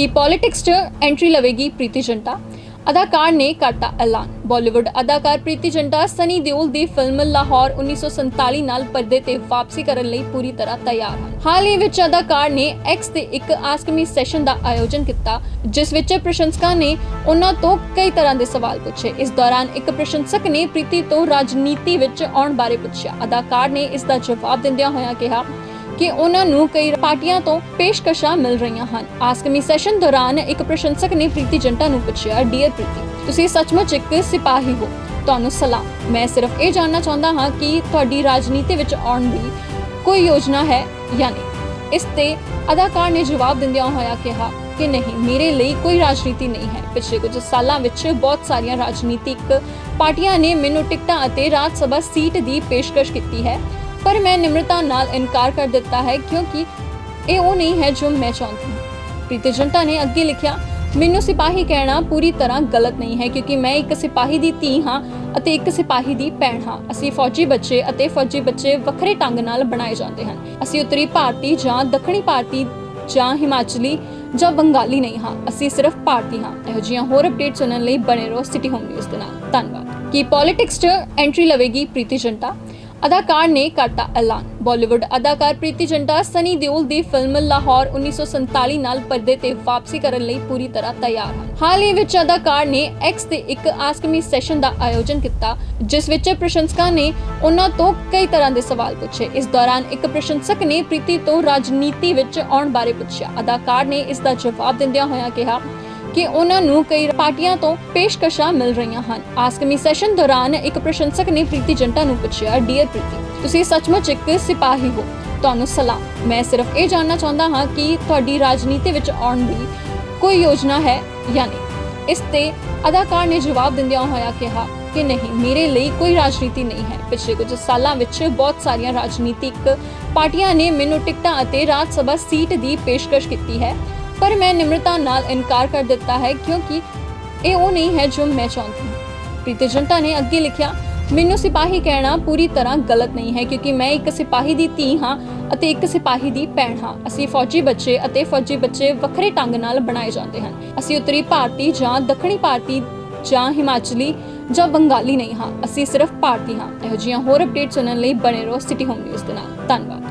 ਕਿ ਪੋਲਿਟਿਕਸ 'ਚ ਐਂਟਰੀ ਲਵੇਗੀ ਪ੍ਰੀਤੀ ਜਿੰਟਾ। ਅਦਾਕਾਰ ਨੇ ਕਰਤਾ ਐਲਾਨ। ਬਾਲੀਵੁੱਡ ਅਦਾਕਾਰ ਪ੍ਰੀਤੀ ਜਿੰਟਾ ਸਨੀ ਦਿਓਲ ਦੀ ਫਿਲਮ ਲਾਹੌਰ 1947 ਨਾਲ ਪਰਦੇ ਤੇ ਵਾਪਸੀ ਕਰਨ ਲਈ ਪੂਰੀ ਤਰ੍ਹਾਂ ਤਿਆਰ ਹਨ। ਹਾਲ ਹੀ ਵਿੱਚ ਅਦਾਕਾਰ ਨੇ ਐਕਸ ਤੇ ਇੱਕ ਆਸਕ ਸੈਸ਼ਨ ਦਾ ਆਯੋਜਨ ਕੀਤਾ, ਜਿਸ ਵਿੱਚ ਪ੍ਰਸ਼ੰਸਕਾਂ ਨੇ ਉਹਨਾਂ ਤੋਂ ਕਈ ਤਰ੍ਹਾਂ ਦੇ ਸਵਾਲ ਪੁੱਛੇ। ਇਸ ਦੌਰਾਨ ਇੱਕ ਪ੍ਰਸ਼ੰਸਕ ਨੇ ਪ੍ਰੀਤੀ ਤੋਂ ਰਾਜਨੀਤੀ ਵਿੱਚ ਆਉਣ ਬਾਰੇ ਪੁੱਛਿਆ। ਅਦਾਕਾਰ ਨੇ ਇਸ ਦਾ ਜਵਾਬ ਦਿੰਦਿਆਂ ਹੋਇਆਂ ਕਿਹਾ ਕਿ ਉਹਨਾਂ ਨੂੰ ਕਈ ਪਾਰਟੀਆਂ ਤੋਂ ਪੇਸ਼ਕਸ਼ਾਂ ਮਿਲ ਰਹੀਆਂ ਹਨ। ਆਸਕ ਸੈਸ਼ਨ ਦੌਰਾਨ ਇੱਕ ਪ੍ਰਸ਼ੰਸਕ ਨੇ ਪ੍ਰੀਤੀ ਜੰਟਾ ਨੂੰ ਪੁੱਛਿਆ ਡੀਅਰ ਪ੍ਰੀਤੀ, ਤੁਸੀਂ ਸੱਚਮੁੱਚ ਇੱਕ ਸਿਪਾਹੀ ਹੋ। ਤੁਹਾਨੂੰ ਸਲਾਮ। ਮੈਂ ਸਿਰਫ ਇਹ ਜਾਣਨਾ ਚਾਹੁੰਦਾ ਹਾਂ ਕਿ ਤੁਹਾਡੀ ਰਾਜਨੀਤੀ ਵਿੱਚ ਆਉਣ ਦੀ ਕੋਈ ਯੋਜਨਾ ਹੈ ਜਾਂ ਨਹੀਂ? ਇਸ ਤੇ ਅਦਾਕਾਰ ਨੇ ਜਵਾਬ ਦਿੰਦਿਆਂ ਹੋਇਆ ਕਿਹਾ ਕਿ ਨਹੀਂ, ਮੇਰੇ ਲਈ ਕੋਈ ਰਾਜਨੀਤੀ ਨਹੀਂ ਹੈ। ਪਿਛਲੇ ਕੁਝ ਸਾਲਾਂ ਵਿੱਚ ਬਹੁਤ ਸਾਰੀਆਂ ਰਾਜਨੀਤਿਕ ਪਾਰਟੀਆਂ ਨੇ ਮੈਨੂੰ ਟਿਕਟਾਂ ਅਤੇ ਰਾਜ ਸਭਾ ਸੀਟ ਦੀ ਪੇਸ਼ਕਸ਼ ਕੀਤੀ ਹੈ। ਪਰ ਮੈਂ ਨਿਮਰਤਾ ਨਾਲ ਇਨਕਾਰ ਕਰ ਦਿੱਤਾ ਹੈ ਕਿਉਂਕਿ ਇਹ ਉਹ ਨਹੀਂ ਹੈ ਜੋ ਮੈਂ ਚਾਹੁੰਦੀ ਹਾਂ। ਪ੍ਰੀਤੀ ਜੰਟਾ ਨੇ ਅੱਗੇ ਲਿਖਿਆ, ਮੈਨੂੰ ਸਿਪਾਹੀ ਕਹਿਣਾ ਪੂਰੀ ਤਰ੍ਹਾਂ ਗਲਤ ਨਹੀਂ ਹੈ ਕਿਉਂਕਿ ਮੈਂ ਇੱਕ ਸਿਪਾਹੀ ਦੀ ਧੀ ਹਾਂ ਅਤੇ ਇੱਕ ਸਿਪਾਹੀ ਦੀ ਭੈਣ ਹਾਂ। ਅਸੀਂ ਫੌਜੀ ਬੱਚੇ ਅਤੇ ਫੌਜੀ ਬੱਚੇ ਵੱਖਰੇ ਢੰਗ ਨਾਲ ਬਣਾਏ ਜਾਂਦੇ ਹਨ। ਅਸੀਂ ਉੱਤਰੀ ਭਾਰਤੀ ਜਾਂ ਦੱਖਣੀ ਭਾਰਤੀ ਜਾਂ ਹਿਮਾਚਲੀ ਜਾਂ ਬੰਗਾਲੀ ਨਹੀਂ ਹਾਂ। ਅਸੀਂ ਸਿਰਫ ਭਾਰਤੀ ਹਾਂ। ਇਹੋ ਜਿਹੀਆਂ ਹੋਰ ਅਪਡੇਟ ਸੁਣਨ ਲਈ ਬਣੇ ਰਹੋ ਸਿਟੀ ਹੋਮ ਨਿਊਜ਼ ਦੇ ਨਾਲ। ਧੰਨਵਾਦ। ਕਿ ਪੋਲਿਟਿਕਸ 'ਚ ਐਂਟਰੀ ਲਵੇਗੀ ਪ੍ਰੀਤੀ ਜੰਟਾ ਅਦਾਕਾਰ ਨੇ ਕਰਤਾ ਐਲਾਨ। ਬਾਲੀਵੁੱਡ ਅਦਾਕਾਰ ਪ੍ਰੀਤੀ ਜਿੰਟਾ, ਸਨੀ ਦਿਓਲ ਦੀ ਫਿਲਮ ਲਾਹੌਰ 1947 ਨਾਲ ਪਰਦੇ ਤੇ ਵਾਪਸੀ ਕਰਨ ਲਈ ਪੂਰੀ ਤਰ੍ਹਾਂ ਤਿਆਰ ਹਨ। ਹਾਲ ਹੀ ਵਿੱਚ ਅਦਾਕਾਰ ਨੇ ਐਕਸ ਤੇ ਇੱਕ ਆਸਕ ਸੈਸ਼ਨ ਦਾ ਆਯੋਜਨ ਕੀਤਾ, ਜਿਸ ਵਿੱਚ ਪ੍ਰਸ਼ੰਸਕਾਂ ਨੇ ਉਹਨਾਂ ਤੋਂ ਕਈ ਤਰ੍ਹਾਂ ਦੇ ਸਵਾਲ ਪੁੱਛੇ। ਇਸ ਦੌਰਾਨ ਇੱਕ ਪ੍ਰਸ਼ੰਸਕ ਨੇ ਪ੍ਰੀਤੀ ਤੋਂ ਰਾਜਨੀਤੀ ਵਿੱਚ ਆਉਣ ਬਾਰੇ ਪੁੱਛਿਆ। ਅਦਾਕਾਰ ਨੇ ਇਸ ਦਾ ਜਵਾਬ ਦਿੰਦਿਆਂ ਹੋਇਆਂ ਕਿਹਾ ਕਿ ਉਹਨਾਂ ਨੂੰ ਕਈ ਪਾਰਟੀਆਂ ਤੋਂ ਪੇਸ਼ਕਸ਼ਾਂ ਮਿਲ ਰਹੀਆਂ ਹਨ। ਆਸਕ ਸੈਸ਼ਨ ਦੌਰਾਨ ਇੱਕ ਪ੍ਰਸ਼ੰਸਕ ਨੇ ਪ੍ਰੀਤੀ ਜੰਟਾ ਨੂੰ ਪੁੱਛਿਆ ਡੀਅਰ ਪ੍ਰੀਤੀ, ਤੁਸੀਂ ਸੱਚਮੁੱਚ ਇੱਕ ਸਿਪਾਹੀ ਹੋ। ਤੁਹਾਨੂੰ ਸਲਾਮ। ਮੈਂ ਸਿਰਫ ਇਹ ਜਾਣਨਾ ਚਾਹੁੰਦਾ ਹਾਂ ਕਿ ਤੁਹਾਡੀ ਰਾਜਨੀਤੀ ਵਿੱਚ ਆਉਣ ਦੀ ਕੋਈ ਯੋਜਨਾ ਹੈ ਜਾਂ ਨਹੀਂ? ਇਸ ਤੇ ਅਦਾਕਾਰ ਨੇ ਜਵਾਬ ਦਿੰਦਿਆਂ ਹੋਇਆ ਕਿਹਾ ਕਿ ਨਹੀਂ, ਮੇਰੇ ਲਈ ਕੋਈ ਰਾਜਨੀਤੀ ਨਹੀਂ ਹੈ। ਪਿਛਲੇ ਕੁਝ ਸਾਲਾਂ ਵਿੱਚ ਬਹੁਤ ਸਾਰੀਆਂ ਰਾਜਨੀਤਿਕ ਪਾਰਟੀਆਂ ਨੇ ਮੈਨੂੰ ਟਿਕਟਾਂ ਅਤੇ ਰਾਜ ਸਭਾ ਸੀਟ ਦੀ ਪੇਸ਼ਕਸ਼ ਕੀਤੀ ਹੈ। ਪਰ ਮੈਂ ਨਿਮਰਤਾ ਨਾਲ ਇਨਕਾਰ ਕਰ ਦਿੱਤਾ ਹੈ ਕਿਉਂਕਿ ਇਹ ਉਹ ਨਹੀਂ ਹੈ ਜੋ ਮੈਂ ਚਾਹੁੰਦੀ ਹਾਂ। ਪ੍ਰੀਤੀ ਜੰਟਾ ਨੇ ਅੱਗੇ ਲਿਖਿਆ, ਮੈਨੂੰ ਸਿਪਾਹੀ ਕਹਿਣਾ ਪੂਰੀ ਤਰ੍ਹਾਂ ਗਲਤ ਨਹੀਂ ਹੈ ਕਿਉਂਕਿ ਮੈਂ ਇੱਕ ਸਿਪਾਹੀ ਦੀ ਧੀ ਹਾਂ ਅਤੇ ਇੱਕ ਸਿਪਾਹੀ ਦੀ ਭੈਣ ਹਾਂ। ਅਸੀਂ ਫੌਜੀ ਬੱਚੇ ਅਤੇ ਫੌਜੀ ਬੱਚੇ ਵੱਖਰੇ ਢੰਗ ਨਾਲ ਬਣਾਏ ਜਾਂਦੇ ਹਨ। ਅਸੀਂ ਉੱਤਰੀ ਭਾਰਤੀ ਜਾਂ ਦੱਖਣੀ ਭਾਰਤੀ ਜਾਂ ਹਿਮਾਚਲੀ ਜਾਂ ਬੰਗਾਲੀ ਨਹੀਂ ਹਾਂ। ਅਸੀਂ ਸਿਰਫ ਭਾਰਤੀ ਹਾਂ। ਇਹੋ ਜਿਹੀਆਂ ਹੋਰ ਅਪਡੇਟ ਸੁਣਨ ਲਈ ਬਣੇ ਰਹੋ ਸਿਟੀ ਹੋਮ ਨਿਊਜ਼ ਦੇ ਨਾਲ। ਧੰਨਵਾਦ।